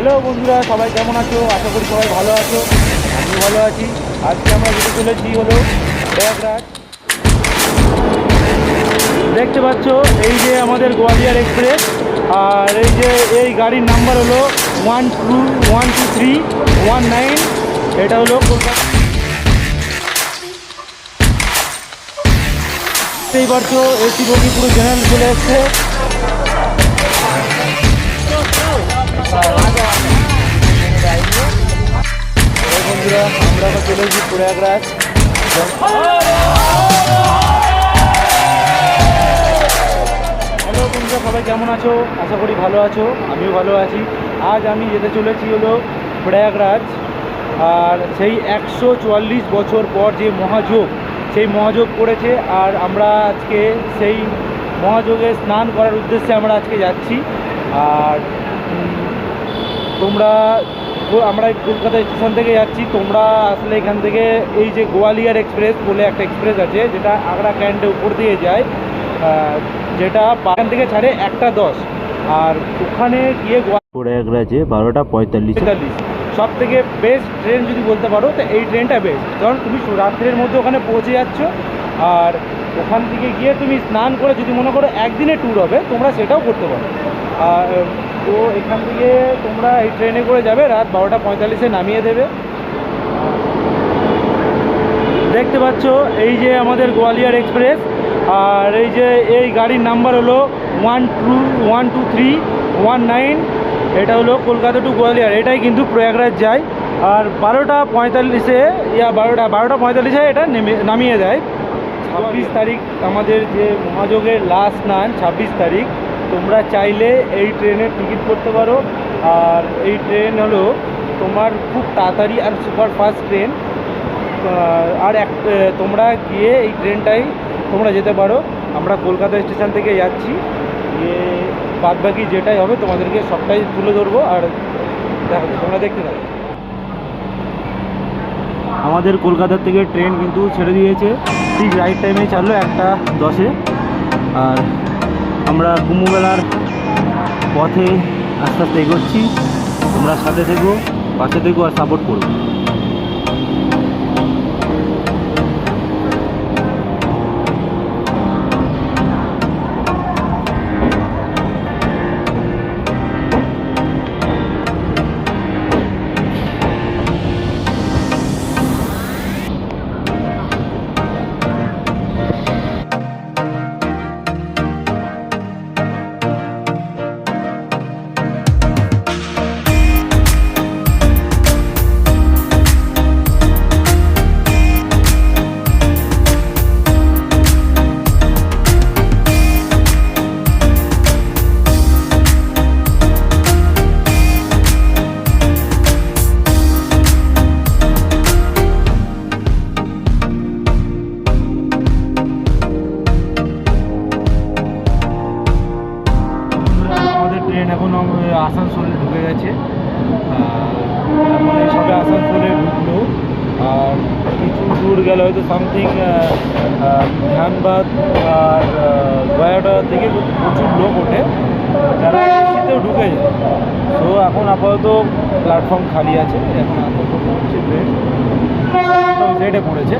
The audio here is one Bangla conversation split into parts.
হ্যালো বন্ধুরা, সবাই কেমন আছো? আশা করি সবাই ভালো আছো। আমি ভালো আছি। আজকে আমরা যেতে চলেছি হলো প্রয়াগরাজ। দেখতে পাচ্ছ, এই যে আমাদের গোয়ালিয়ার এক্সপ্রেস, আর এই যে এই গাড়ির নাম্বার হলো one two one two three, one nine, এটা হলো কলকাতা। দেখতেই পারছ এসি বগি পুরো জেনারেল চলে এসছে। বন্ধুরা, আমরা এখন চলে এসেছি প্রয়াগরাজ। হ্যালো বন্ধুরা, সবাই কেমন আছো? আশা করি ভালো আছো, আমিও ভালো আছি। আজ আমি যেতে চলেছি হলো প্রয়াগরাজ। আর সেই একশো চুয়াল্লিশ বছর পর যে মহাযোগ, সেই মহাযোগ করেছে আর আমরা আজকে সেই মহাযোগে স্নান করার উদ্দেশ্যে আমরা আজকে যাচ্ছি। আর তোমরা আমরা কলকাতা স্টেশন থেকে যাচ্ছি। তোমরা আসলে এখান থেকে এই যে গোয়ালিয়ার এক্সপ্রেস বলে একটা এক্সপ্রেস আছে যেটা আগ্রা ক্যান্ডে উপর দিয়ে যায় যেটা বাগান থেকে ছাড়ে একটা দশ। আর ওখানে গিয়ে গোয়া প্রয়াগরাজে বারোটা পঁয়তাল্লিশ। তেতাল্লিশ সব থেকে বেস্ট ট্রেন যদি বলতে পারো তো এই ট্রেনটা বেস্ট কারণ তুমি রাত্রের মধ্যে ওখানে পৌঁছে যাচ্ছ আর ওখান থেকে গিয়ে তুমি স্নান করে যদি মনে করো একদিনে ট্যুর হবে তোমরা সেটাও করতে পারো। আর তো এখান থেকে তোমরা এই ট্রেনে করে যাবে, রাত বারোটা পঁয়তাল্লিশে নামিয়ে দেবে। দেখতে পাচ্ছ, এই যে আমাদের গোয়ালিয়ার এক্সপ্রেস, আর এই যে এই গাড়ির নাম্বার হলো one two one two three, one nine, এটা হলো কলকাতা টু গোয়ালিয়ার, এটাই কিন্তু প্রয়াগরাজ যায়। আর বারোটা পঁয়তাল্লিশে, ইয়া, বারোটা বারোটা পঁয়তাল্লিশে এটা নেমে, নামিয়ে দেয়। ছাব্বিশ তারিখ আমাদের যে মহাযোগের লাস্ট স্নান, ছাব্বিশ তারিখ। তোমরা চাইলে এই ট্রেনের টিকিট করতে পারো। আর এই ট্রেন হলো তোমার খুব তাড়াতাড়ি আর সুপার ফাস্ট ট্রেন আর এক তোমরা গিয়ে এই ট্রেনটাই তোমরা যেতে পারো। আমরা কলকাতা স্টেশন থেকে যাচ্ছি। গিয়ে বাদ বাকি যেটাই হবে তোমাদেরকে সবটাই তুলে ধরবো। আর দেখো, তোমরা দেখতে থাকো। আমাদের কলকাতা থেকে ট্রেন কিন্তু ছেড়ে দিয়েছে। ঠিক রাইট টাইমে ছাড়লো একটা দশে। আর আমরা কুম্ভমেলার পথে আস্তে আস্তে এগোচ্ছি। তোমরা সাথে থেকো পাশে থেকো আর সাপোর্ট করো। ধানবাদ আর গয়াটা থেকে প্রচুর লোক ওঠে। যারা এসিতেও ঢুকে যায়। তো এখন আপাতত প্ল্যাটফর্ম খালি আছে। এখন আপাতত পড়ছে সাইডে পড়েছে।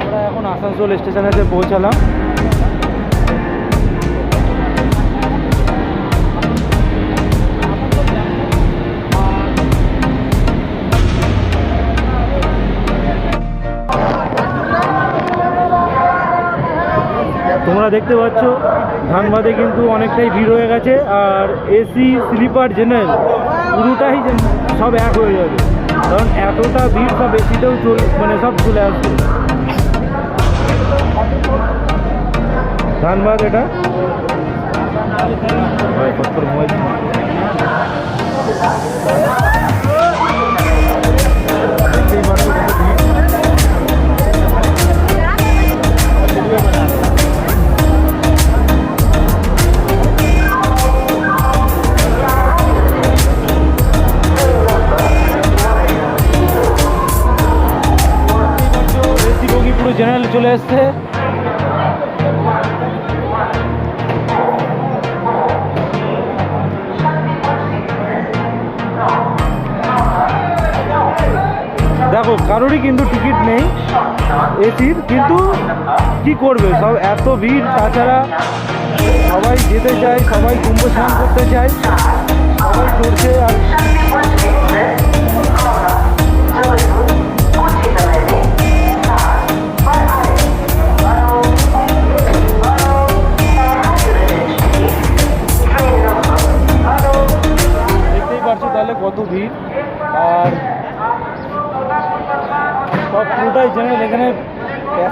আমরা এখন আসানসোল স্টেশনেতে পৌঁছালাম। দেখতে পাচ্ছ, ধানবাদে কিন্তু অনেকটাই ভিড় হয়ে গেছে, আর এসি স্লিপার জেনারেল পুরোটাই সব এক হয়ে যাবে। কারণ এতটা ভিড় সব এসিতেও চল মানে সব চলে আসবে ধানবাদ এটা? দেখতেই পাচ্ছ ভিড়। হয়েছে। দেখো, কারোরই কিন্তু টিকিট নেই এসির, কিন্তু কি করবে? সব এত ভিড়, তাছাড়া সবাই যেতে চায়, সবাই কুম্ভ স্নান করতে চায়, সবাই করছে আর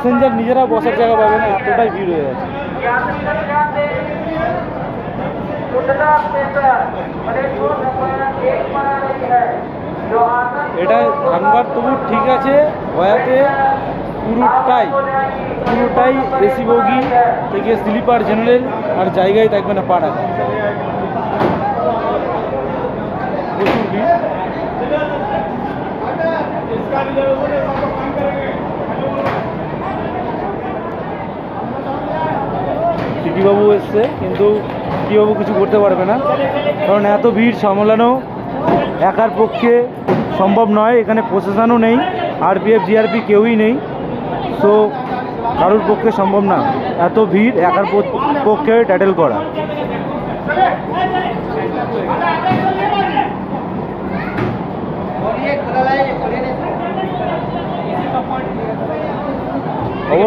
প্যাসেঞ্জার নিজেরা বসার জায়গা পাবে না, এতটাই ভিড় হয়ে গেছে এটা ধানবাদ তবু ঠিক আছে গয়াতে পুরোটাই পুরোটাই এসি বগি থেকে স্লিপার জেনারেল আর জায়গায় থাকবে না পাড়া প্রচুর ভিড়। টিকিবাবু এসছে, কিন্তু টিকিবাবু কিছু করতে পারবে না। কারণ এত ভিড় সামলানো একার পক্ষে সম্ভব নয়, এখানে প্রশাসনও নেই আরপিএফ জিআরপি কেউই নেই। সো কারোর পক্ষে সম্ভব না, এত ভিড় একার পক্ষে ট্যাটেল করা।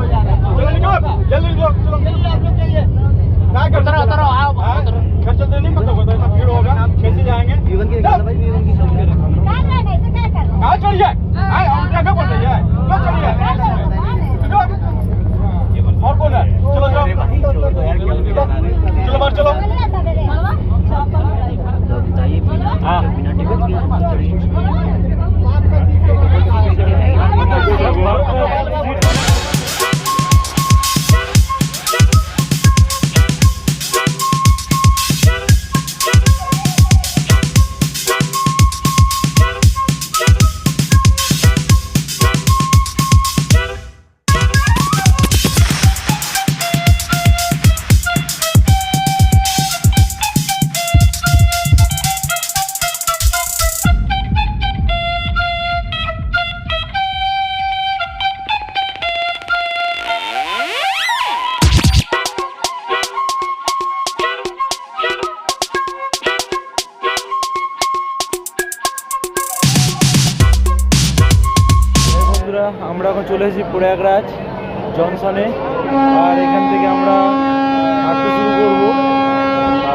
જલ્દી જલ્દી ઉતરો ઉતરો આ ઉતરો. ખર્ચો તો નહીં મતલબ બતાવ્યો আমরা এখন চলে এসেছি প্রয়াগরাজ জনসনে আর এখান থেকে আমরা হাঁটতে শুরু করব।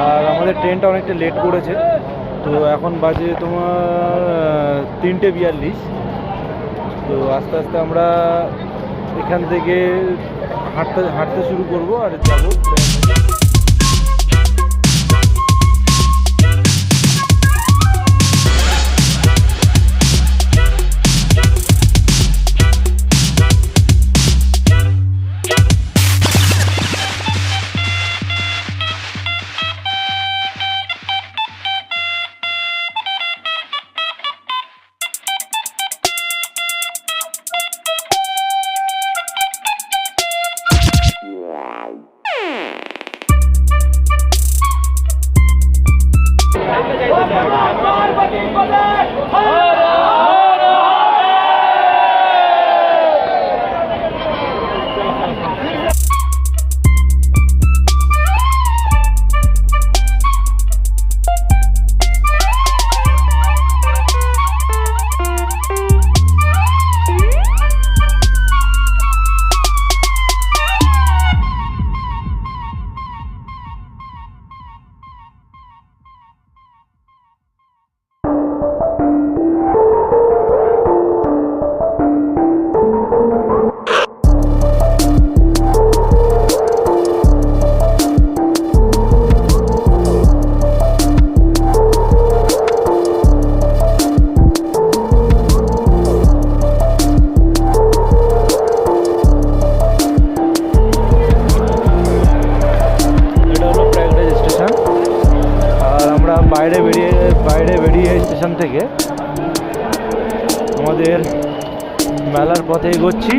আর আমাদের ট্রেনটা অনেকটা লেট করেছে। তো এখন বাজে তোমার তিনটে বিয়াল্লিশ। তো আস্তে আস্তে আমরা এখান থেকে হাঁটতে হাঁটতে শুরু করব আর যাব। এগোচ্ছি।